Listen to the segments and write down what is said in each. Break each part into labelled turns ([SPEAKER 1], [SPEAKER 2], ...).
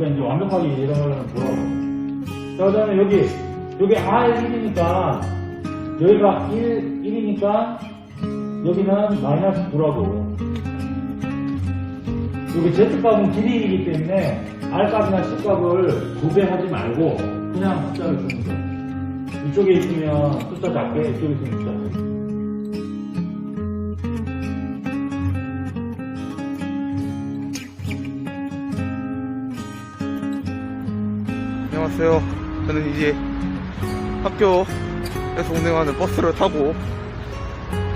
[SPEAKER 1] 우리가 이제 완벽하게 이런 걸 보라고. 자, 그 다음에 여기, 여기 R1이니까, 여기가 1, 1이니까, 여기는 마이너스 9라고. 여기 Z값은 길이이기 때문에, R값이나 C값을 구배하지 말고, 그냥 숫자를 주는 거예요. 이쪽에 있으면 숫자 작게, 이쪽에 있으면 숫자 작게.
[SPEAKER 2] 안녕하세요. 저는 이제 학교에서 운행하는 버스를 타고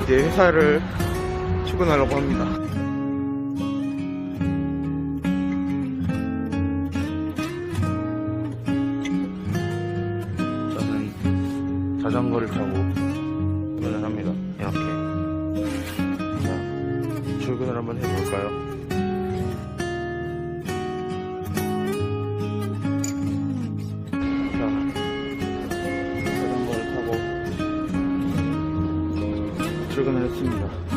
[SPEAKER 2] 이제 회사를 출근하려고 합니다. 저는 자전거를 타고 출근을 합니다. 이렇게. 자, 출근을 한번 해볼까요? 출근을 했습니다.